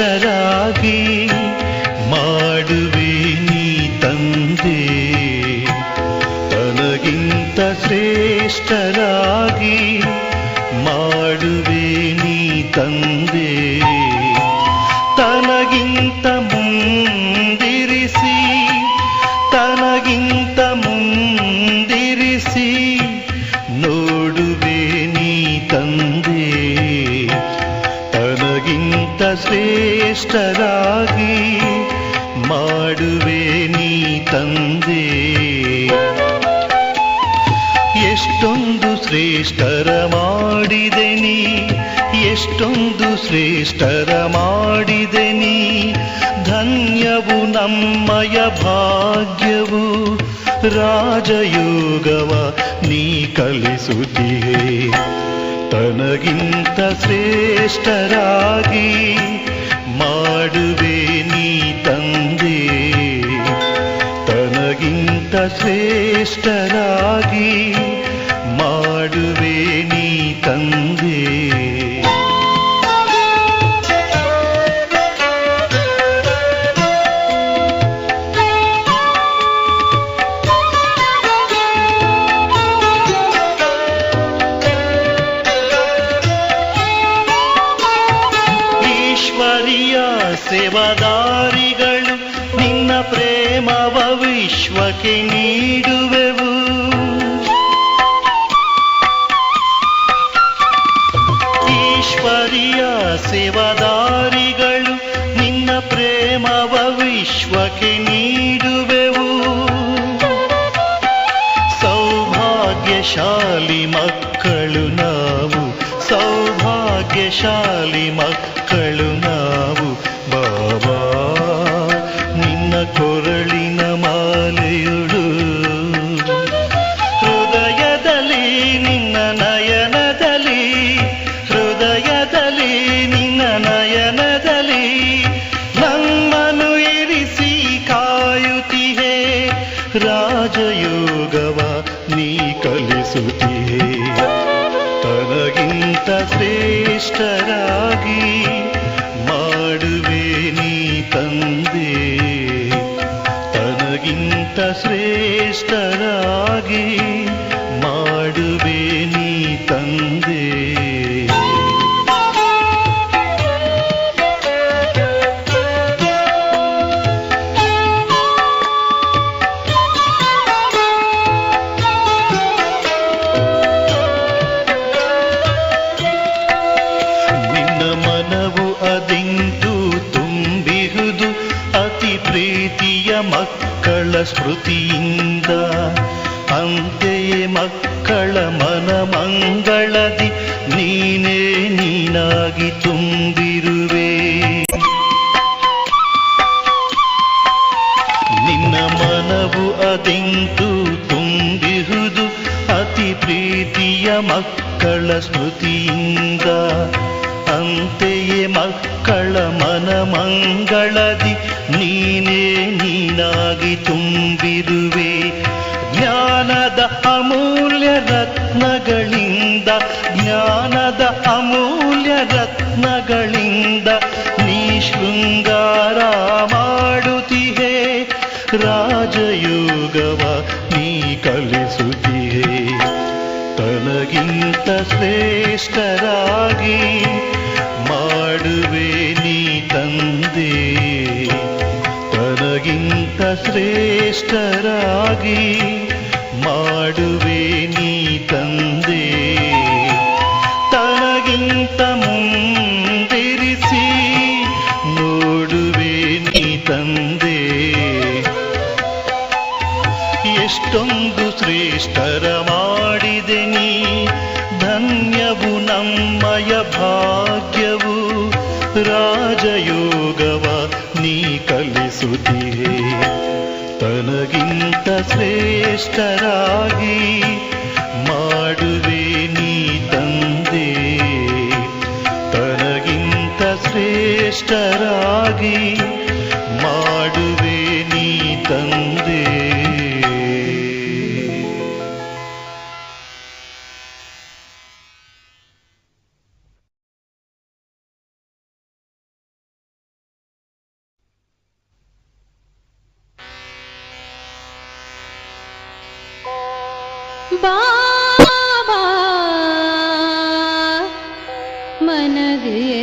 ಶ್ರೇಷ್ಠರಾಗಿ ಶ್ರೇಷ್ಠರಾಗಿ ಮಾಡುವೆ ನೀ ತಂದೆ. ಎಷ್ಟೊಂದು ಶ್ರೇಷ್ಠರ ಮಾಡಿದೆ ನೀ, ಎಷ್ಟೊಂದು ಶ್ರೇಷ್ಠರ ಮಾಡಿದೆ ನೀ. ಧನ್ಯವು ನಮ್ಮಯ ಭಾಗ್ಯವು, ರಾಜಯೋಗವ ನೀ ಕಲಿಸುತ್ತೀಯೇ ತನಗಿಂತ ಶ್ರೇಷ್ಠರಾಗಿ ಮಾಡುವೆ ನೀ ತಂದೆ. ತನಗಿಂತ ಶ್ರೇಷ್ಠರಾಗಿ ಮಾಡುವೆ ನೀ ತಂದೆ. ಸೇವಾದಾರಿಗಳು ನಿನ್ನ ಪ್ರೇಮವ ವಿಶ್ವಕ್ಕೆ ನೀಡುವೆವು ರಾಜಯೋಗವ ನೀ ಕಲಿಸುತ್ತೇ. ತನಗಿಂತ ಶ್ರೇಷ್ಠರಾಗಿ ಮಾಡುವೆ ನೀ ತಂದೆ. ತನಗಿಂತ ಶ್ರೇಷ್ಠರಾಗಿ ತುಂಬಿರುವೆ ನಿನ್ನ ಮನವು ಅದೆಂತು ತುಂಬಿರುವುದು ಅತಿ ಪ್ರೀತಿಯ ಮಕ್ಕಳ ಸ್ಮೃತಿಯಿಂದ ಅಂತೆಯೇ ಮಕ್ಕಳ ಮನ ಮಂಗಳದಿ ನೀನೇ ನೀನಾಗಿ ತುಂಬಿರುವೆ ಜ್ಞಾನದ ಅಮೂಲ್ಯ ರತ್ನಗಳಿಂದ ಜ್ಞಾನದ ಅಮೂಲ್ಯ ರತ್ನಗಳಿಂದ ನೀ ಶೃಂಗಾರ ಮಾಡುತ್ತಿಹೇ. ರಾಜಯೋಗವ ನೀ ಕಲಿಸುತ್ತಿಹೇ. ತನಗಿಂತ ಶ್ರೇಷ್ಠರಾಗಿ ಮಾಡುವೆ ನೀ ತಂದೆ. ತನಗಿಂತ ಶ್ರೇಷ್ಠರಾಗಿ ಮಾಡುವೆ ನೀ ಎಷ್ಟೊಂದು ಶ್ರೇಷ್ಠರ ಮಾಡಿದೆ ನೀ. ಧನ್ಯವು ನಮ್ಮಯ ಭಾಗ್ಯವು. ರಾಜಯೋಗವ ನೀ ಕಲಿಸುತ್ತೀಯೇ. ತನಗಿಂತ ಶ್ರೇಷ್ಠರಾಗಿ ಮಾಡುವೆ ನೀ ತಂದೆ. ತನಗಿಂತ ಶ್ರೇಷ್ಠರಾಗಿ बाबा मनगे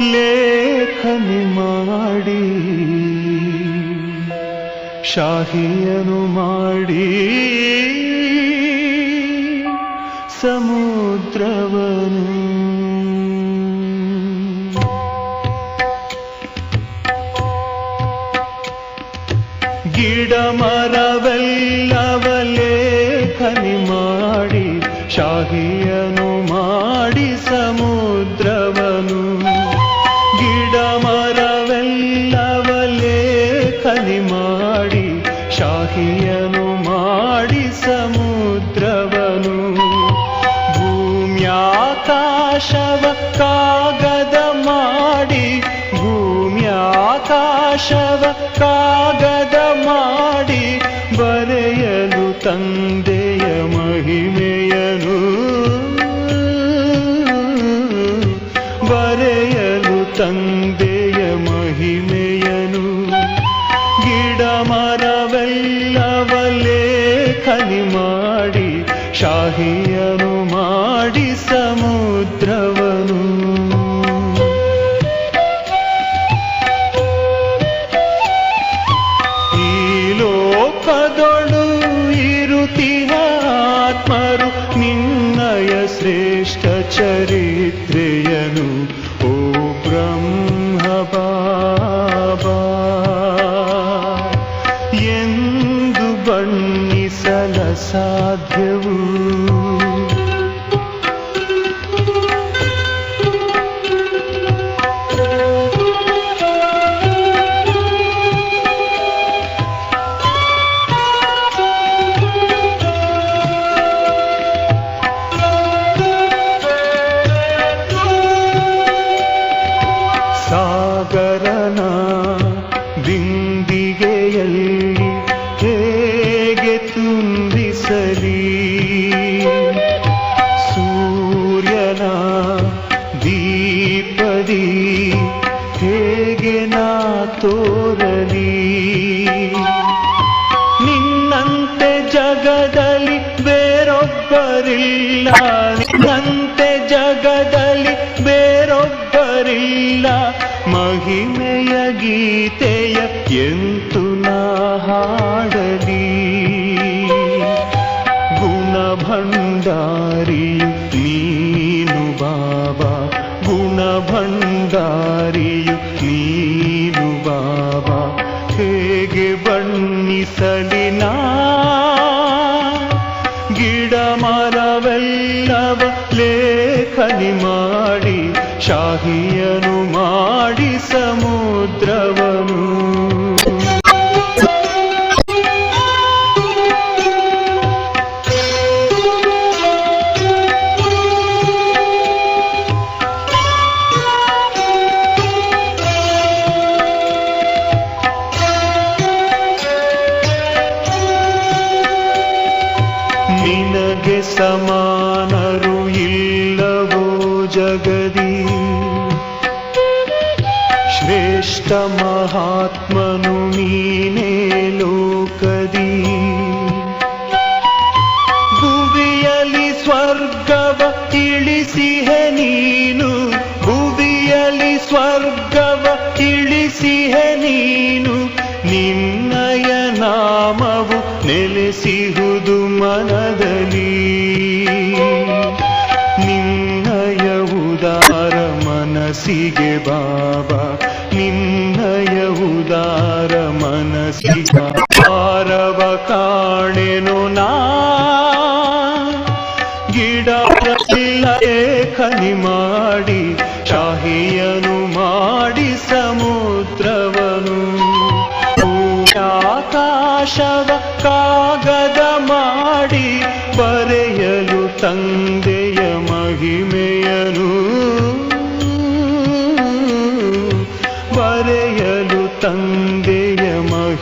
ಲೇಖನಿ ಮಾಡಿ ಶಾಹಿಯನು ಮಾಡಿ ಸಮುದ್ರವನು. ಗಿಡ ಮರವೆಲ್ಲವಲೇ ಖನಿ ಮಾಡಿ ಶಾಹಿ கண்டார் ಬಾಬಾ ನಿನ್ನಯ ಉದಾರ ಮನಸ್ಸಿಗ ಪಾರವ ಕಾಣೆನು ನಾ ಗಿಡ ಪ್ರತಿಲ್ಲ ಏಕ ನಿಮಾ तन्महिमे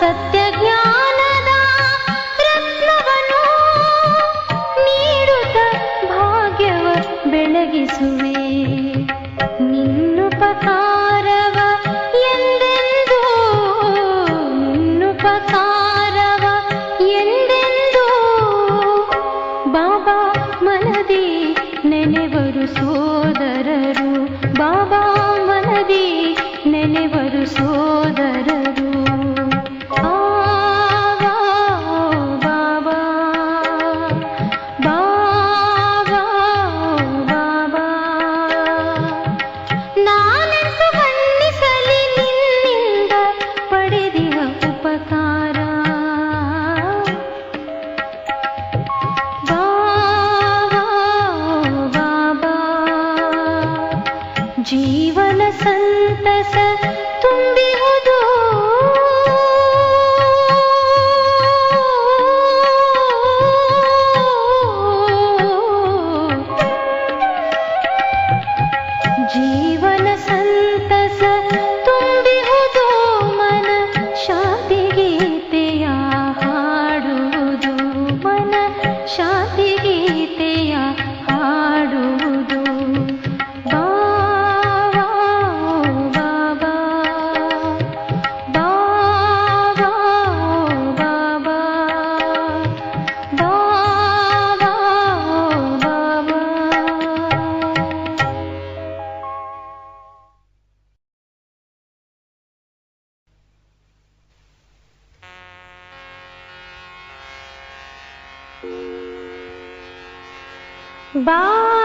सत्य ज्ञान जीवन जीवनसन्नस तुम्बि Bye.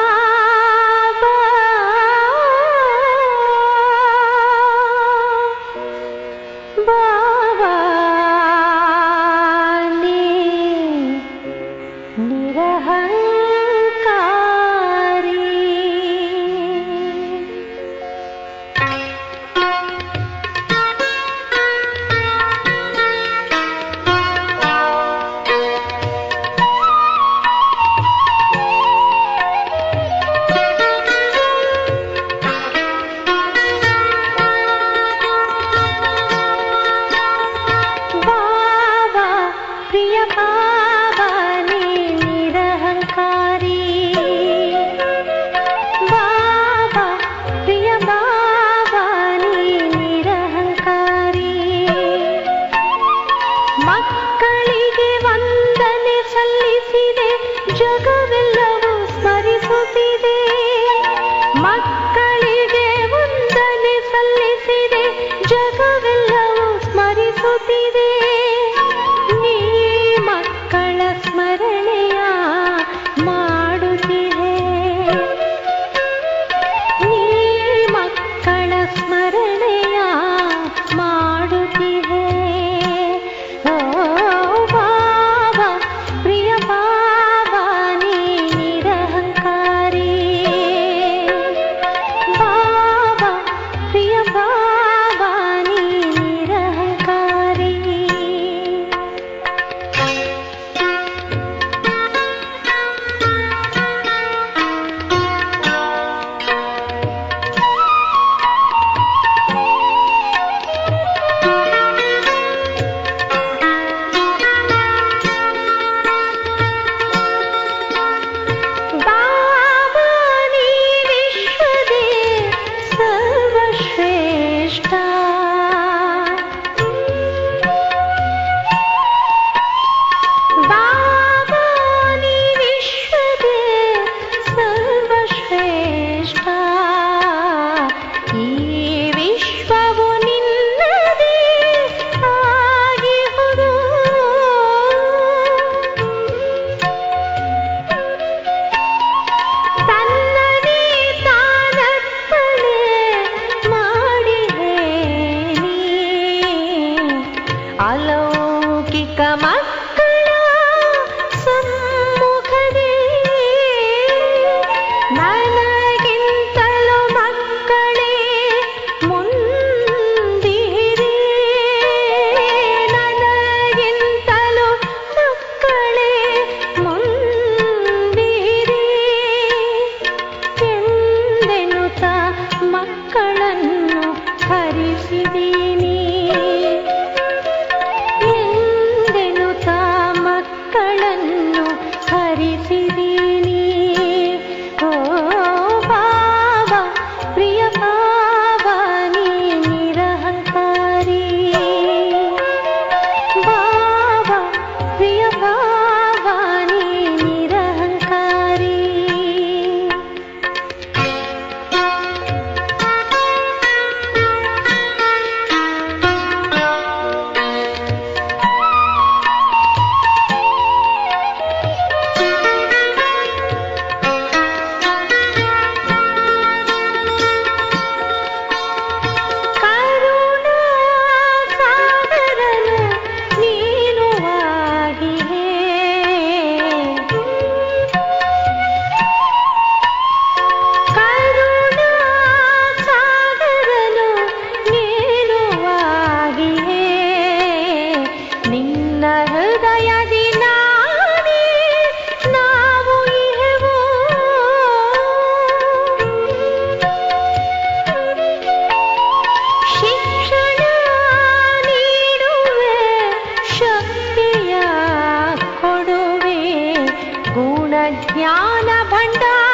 ज्ञान भंडार